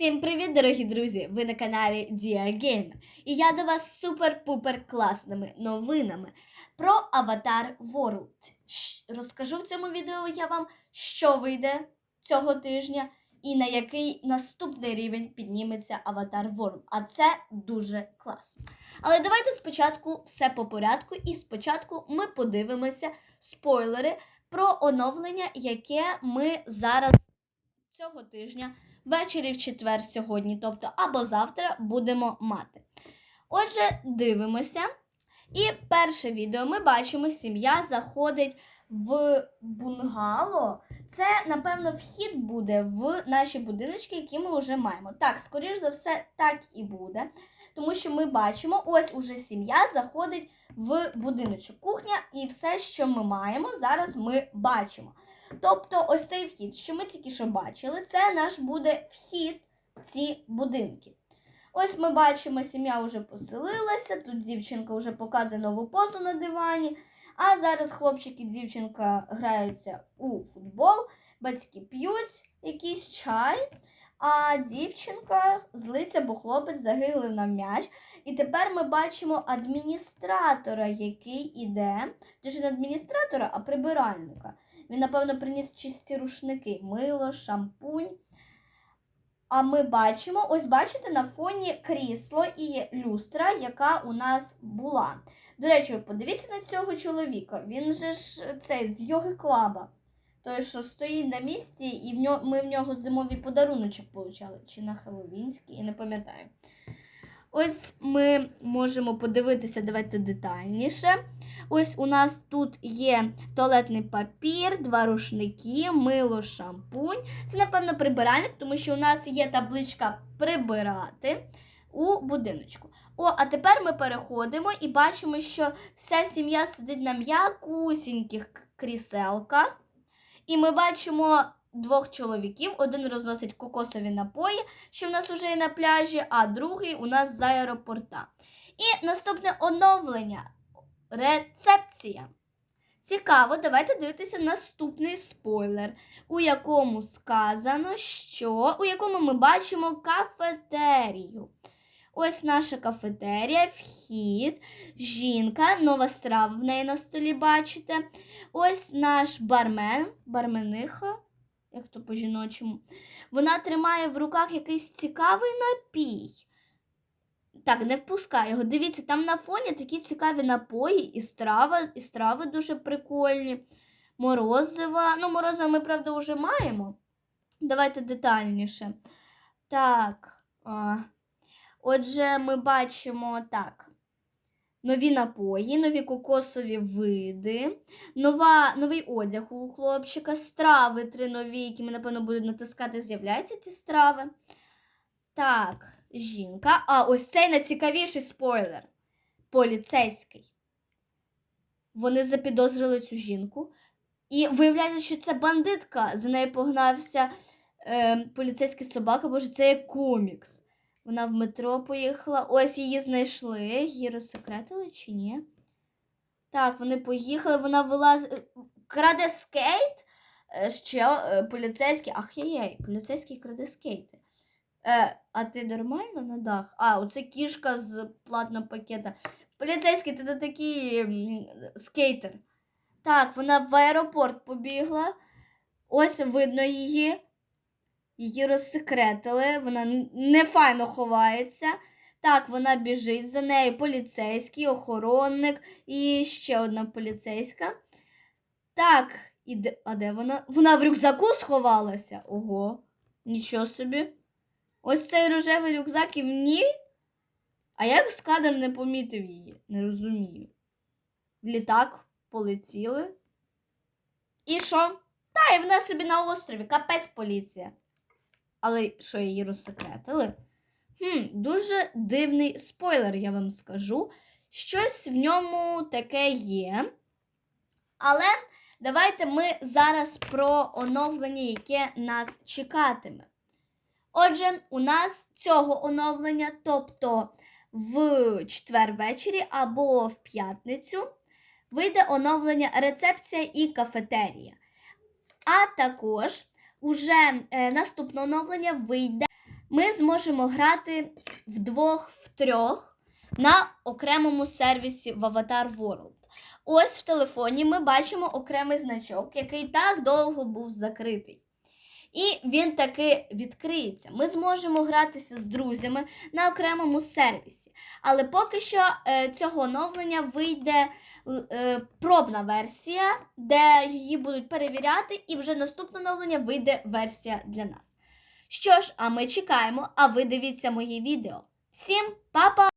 Всім привіт, дорогі друзі! Ви на каналі Діагеймер. І я до вас супер-пупер класними новинами про Avatar World. Розкажу в цьому відео я вам, що вийде цього тижня і на який наступний рівень підніметься Avatar World. А це дуже класно. Але давайте спочатку все по порядку, і спочатку ми подивимося спойлери про оновлення, яке ми зараз цього тижня ввечері в четвер сьогодні, тобто або завтра будемо мати. Отже, дивимося. І перше відео ми бачимо, сім'я заходить в бунгало. Це, напевно, вхід буде в наші будиночки, які ми вже маємо. Так, скоріш за все, так і буде. Тому що ми бачимо, ось уже сім'я заходить в будиночок. Кухня і все, що ми маємо, зараз ми бачимо. Тобто, ось цей вхід, що ми тільки що бачили, це наш буде вхід в ці будинки. Ось ми бачимо, сім'я вже поселилася, тут дівчинка вже показує нову позу на дивані. А зараз хлопчик і дівчинка граються у футбол, батьки п'ють якийсь чай, а дівчинка злиться, бо хлопець загиглив на м'яч. І тепер ми бачимо адміністратора, який іде, точно не адміністратора, а прибиральника. Він, напевно, приніс чисті рушники, мило, шампунь. А ми бачимо, ось бачите, на фоні крісло і люстра, яка у нас була. До речі, подивіться на цього чоловіка. Він же ж цей з йоги клаба. Той, що стоїть на місці, і в нього, ми в нього зимовий подаруночок получали. Чи на Хеллоуінський, я не пам'ятаю. Ось ми можемо подивитися, давайте детальніше. Ось у нас тут є туалетний папір, два рушники, мило, шампунь. Це, напевно, прибиральник, тому що у нас є табличка прибирати у будиночку. О, а тепер ми переходимо і бачимо, що вся сім'я сидить на м'якусіньких кріселках. І ми бачимо двох чоловіків. Один розносить кокосові напої, що в нас вже є на пляжі, а другий у нас з аеропорта. І наступне оновлення. Рецепція. Цікаво, давайте дивитися наступний спойлер, у якому сказано, що у якому ми бачимо кафетерію. Ось наша кафетерія, вхід, жінка, нова страва в неї на столі бачите. Ось наш бармен, бармениха, як то по-жіночому. Вона тримає в руках якийсь цікавий напій. Так, не впускай його. Дивіться, там на фоні такі цікаві напої і страва, і страви дуже прикольні. Морозива. Ну, морозива ми, правда, вже маємо. Давайте детальніше. Так. Отже, ми бачимо так. Нові напої, нові кокосові види, нова, новий одяг у хлопчика, страви три нові, які ми, напевно, будемо натискати, з'являються ці страви. Так, жінка. А ось цей найцікавіший спойлер. Поліцейський. Вони запідозрили цю жінку. І виявляється, що це бандитка. За нею погнався е, поліцейський собака, боже, це є комікс. Вона в метро поїхала. Ось її знайшли. Її розсекретили чи ні? Так, вони поїхали, вона вилазить. Краде скейт. Е, Ще е, поліцейський. Ах, єй, поліцейський краде скейти. Е, а ти нормально на дах? А, оце кішка з платного пакета. Поліцейський, ти не такий скейтер. Так, вона в аеропорт побігла. Ось видно її. Її розсекретили. Вона н- не файно ховається. Так, вона біжить за нею поліцейський, охоронник і ще одна поліцейська. Так, і де, а де вона? Вона в рюкзаку сховалася. Ого, нічого собі. Ось цей рожевий рюкзак і в ній. А як скадер не помітив її? Не розумію. Літак полетіли. І що? Та, і вона собі на острові, капець поліція. Але що її розсекретили? Хм, дуже дивний спойлер, я вам скажу. Щось в ньому таке є. Але давайте ми зараз про оновлення, яке нас чекатиме. Отже, у нас цього оновлення, тобто в четвер ввечері або в п'ятницю, вийде оновлення рецепція і кафетерія. А також уже е, наступне оновлення вийде ми зможемо грати вдвох, втрьох на окремому сервісі в Avatar World. Ось в телефоні ми бачимо окремий значок, який так довго був закритий. І він таки відкриється. Ми зможемо гратися з друзями на окремому сервісі. Але поки що е, цього оновлення вийде е, пробна версія, де її будуть перевіряти, і вже наступне оновлення вийде версія для нас. Що ж, а ми чекаємо, а ви дивіться мої відео. Всім па-па!